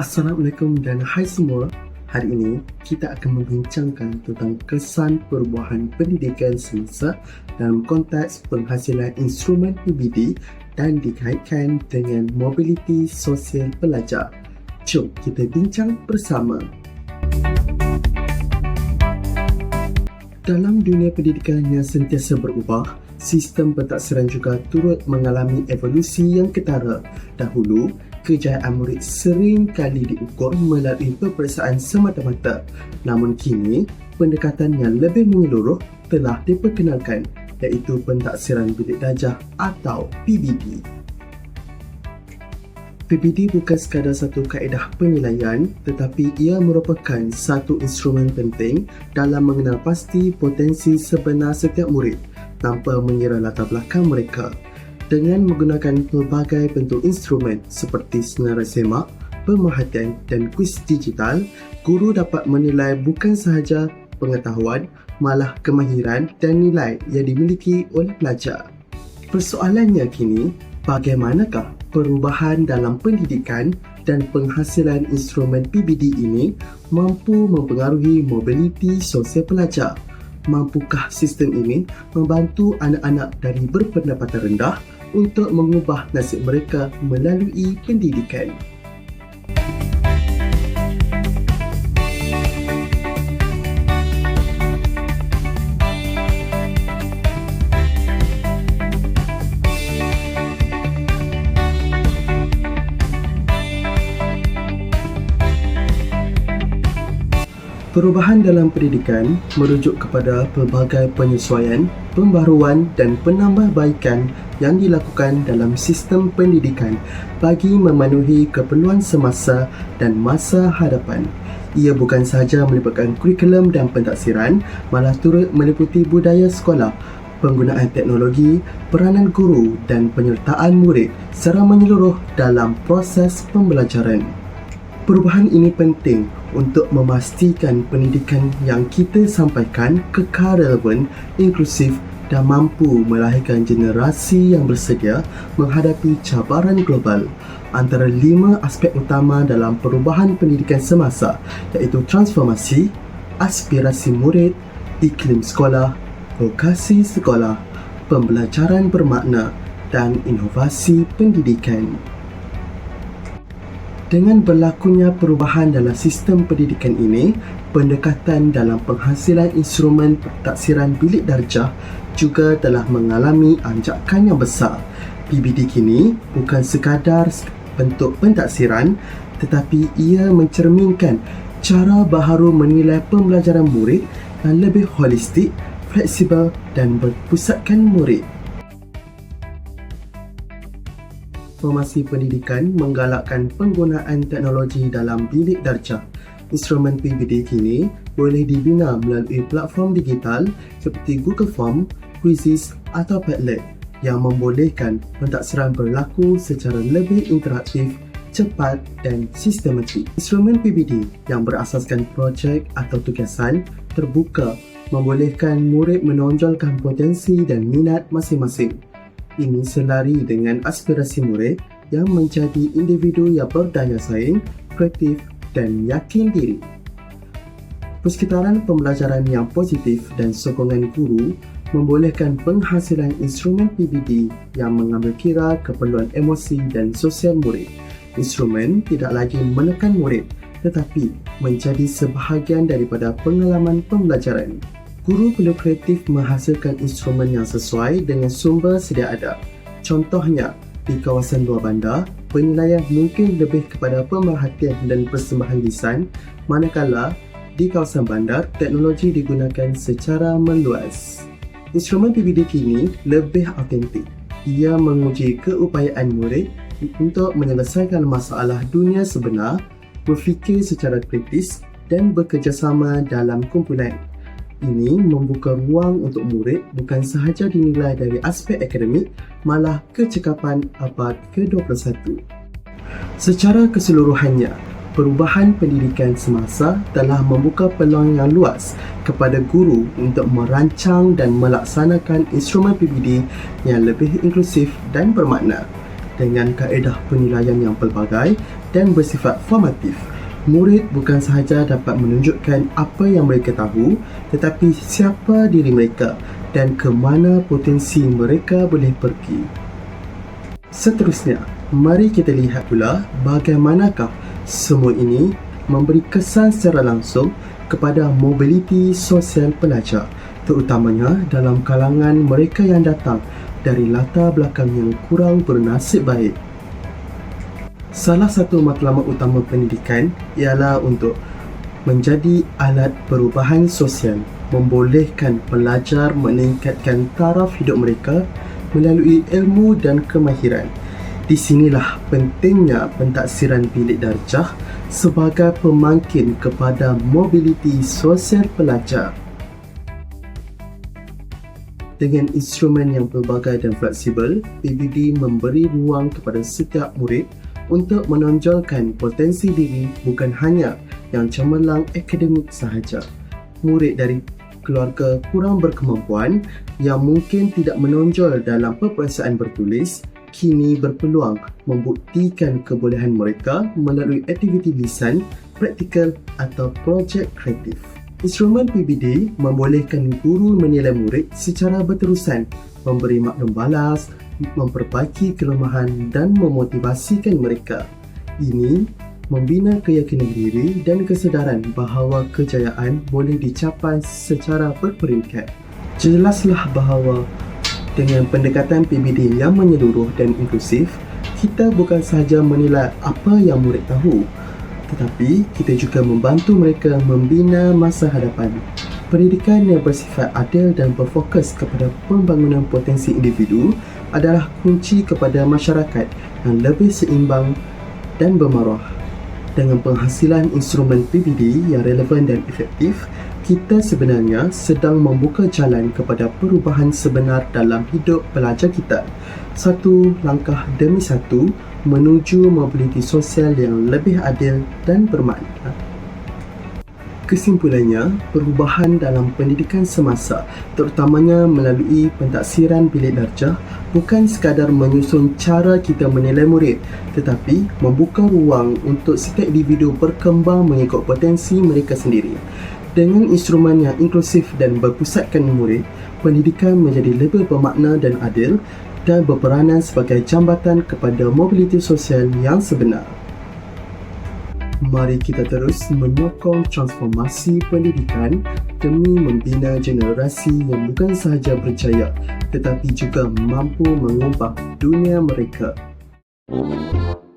Assalamualaikum dan hai semua. Hari ini kita akan membincangkan tentang kesan perubahan pendidikan semasa dalam konteks penghasilan instrumen PBD dan dikaitkan dengan mobiliti sosial pelajar. Jom kita bincang bersama. Dalam dunia pendidikan yang sentiasa berubah, sistem pentaksiran juga turut mengalami evolusi yang ketara. Dahulu, kejayaan murid sering kali diukur melalui peperiksaan semata-mata. Namun kini, pendekatan yang lebih menyeluruh telah diperkenalkan iaitu pentaksiran bilik darjah atau PBD. PBD bukan sekadar satu kaedah penilaian tetapi ia merupakan satu instrumen penting dalam mengenal pasti potensi sebenar setiap murid tanpa mengira latar belakang mereka. Dengan menggunakan pelbagai bentuk instrumen seperti senarai semak, pemerhatian dan kuis digital, guru dapat menilai bukan sahaja pengetahuan, malah kemahiran dan nilai yang dimiliki oleh pelajar. Persoalannya kini, bagaimanakah perubahan dalam pendidikan dan penghasilan instrumen PBD ini mampu mempengaruhi mobiliti sosial pelajar? Mampukah sistem ini membantu anak-anak dari berpendapatan rendah untuk mengubah nasib mereka melalui pendidikan? Perubahan dalam pendidikan merujuk kepada pelbagai penyesuaian, pembaharuan dan penambahbaikan yang dilakukan dalam sistem pendidikan bagi memenuhi keperluan semasa dan masa hadapan. Ia bukan sahaja melibatkan kurikulum dan pentaksiran, malah turut meliputi budaya sekolah, penggunaan teknologi, peranan guru dan penyertaan murid secara menyeluruh dalam proses pembelajaran. Perubahan ini penting untuk memastikan pendidikan yang kita sampaikan kekal relevan, inklusif dan mampu melahirkan generasi yang bersedia menghadapi cabaran global. Antara lima aspek utama dalam perubahan pendidikan semasa iaitu transformasi, aspirasi murid, iklim sekolah, lokasi sekolah, pembelajaran bermakna dan inovasi pendidikan. Dengan berlakunya perubahan dalam sistem pendidikan ini, pendekatan dalam penghasilan instrumen taksiran bilik darjah juga telah mengalami anjakan yang besar. PBD kini bukan sekadar bentuk pentaksiran tetapi ia mencerminkan cara baharu menilai pembelajaran murid yang lebih holistik, fleksibel dan berpusatkan murid. Formasi Pendidikan menggalakkan penggunaan teknologi dalam bilik darjah. Instrumen PBD kini boleh dibina melalui platform digital seperti Google Form, Quizzes atau Padlet yang membolehkan pentaksiran berlaku secara lebih interaktif, cepat dan sistematik. Instrumen PBD yang berasaskan projek atau tugasan terbuka membolehkan murid menonjolkan potensi dan minat masing-masing ini selari dengan aspirasi murid yang menjadi individu yang berdaya saing, kreatif dan yakin diri. Persekitaran pembelajaran yang positif dan sokongan guru membolehkan penghasilan instrumen PBD yang mengambil kira keperluan emosi dan sosial murid. Instrumen tidak lagi menekan murid tetapi menjadi sebahagian daripada pengalaman pembelajaran. Guru perlu kreatif menghasilkan instrumen yang sesuai dengan sumber sedia ada. Contohnya, di kawasan luar bandar, penilaian mungkin lebih kepada pemerhatian dan persembahan desain, manakala di kawasan bandar, teknologi digunakan secara meluas. Instrumen PBD kini lebih autentik. Ia menguji keupayaan murid untuk menyelesaikan masalah dunia sebenar, berfikir secara kritis dan bekerjasama dalam kumpulan ini membuka ruang untuk murid bukan sahaja dinilai dari aspek akademik, malah kecekapan abad ke-21. Secara keseluruhannya, perubahan pendidikan semasa telah membuka peluang yang luas kepada guru untuk merancang dan melaksanakan instrumen PBD yang lebih inklusif dan bermakna dengan kaedah penilaian yang pelbagai dan bersifat formatif. Murid bukan sahaja dapat menunjukkan apa yang mereka tahu tetapi siapa diri mereka dan ke mana potensi mereka boleh pergi. Seterusnya, mari kita lihat pula bagaimanakah semua ini memberi kesan secara langsung kepada mobiliti sosial pelajar terutamanya dalam kalangan mereka yang datang dari latar belakang yang kurang bernasib baik. Salah satu matlamat utama pendidikan ialah untuk menjadi alat perubahan sosial membolehkan pelajar meningkatkan taraf hidup mereka melalui ilmu dan kemahiran di sinilah pentingnya pentaksiran bilik darjah sebagai pemangkin kepada mobiliti sosial pelajar. Dengan instrumen yang pelbagai dan fleksibel, PBD memberi ruang kepada setiap murid untuk menonjolkan potensi diri bukan hanya yang cemerlang akademik sahaja. Murid dari keluarga kurang berkemampuan yang mungkin tidak menonjol dalam peperiksaan bertulis kini berpeluang membuktikan kebolehan mereka melalui aktiviti lisan, praktikal atau projek kreatif. Instrumen PBD membolehkan guru menilai murid secara berterusan, memberi maklum balas, memperbaiki kelemahan dan memotivasikan mereka. Ini membina keyakinan diri dan kesedaran bahawa kejayaan boleh dicapai secara berperingkat. Jelaslah bahawa dengan pendekatan PBD yang menyeluruh dan inklusif, kita bukan sahaja menilai apa yang murid tahu, tetapi kita juga membantu mereka membina masa hadapan. Pendidikan yang bersifat adil dan berfokus kepada pembangunan potensi individu adalah kunci kepada masyarakat yang lebih seimbang dan bermaruah. Dengan penghasilan instrumen PBD yang relevan dan efektif, kita sebenarnya sedang membuka jalan kepada perubahan sebenar dalam hidup pelajar kita. Satu langkah demi satu menuju mobiliti sosial yang lebih adil dan bermakna. Kesimpulannya, perubahan dalam pendidikan semasa, terutamanya melalui pentaksiran bilik darjah, bukan sekadar menyusun cara kita menilai murid, tetapi membuka ruang untuk setiap individu berkembang mengikut potensi mereka sendiri. Dengan instrumen yang inklusif dan berpusatkan murid, pendidikan menjadi lebih bermakna dan adil dan berperanan sebagai jambatan kepada mobiliti sosial yang sebenar. Mari kita terus menyokong transformasi pendidikan demi membina generasi yang bukan sahaja berjaya tetapi juga mampu mengubah dunia mereka. Thank you.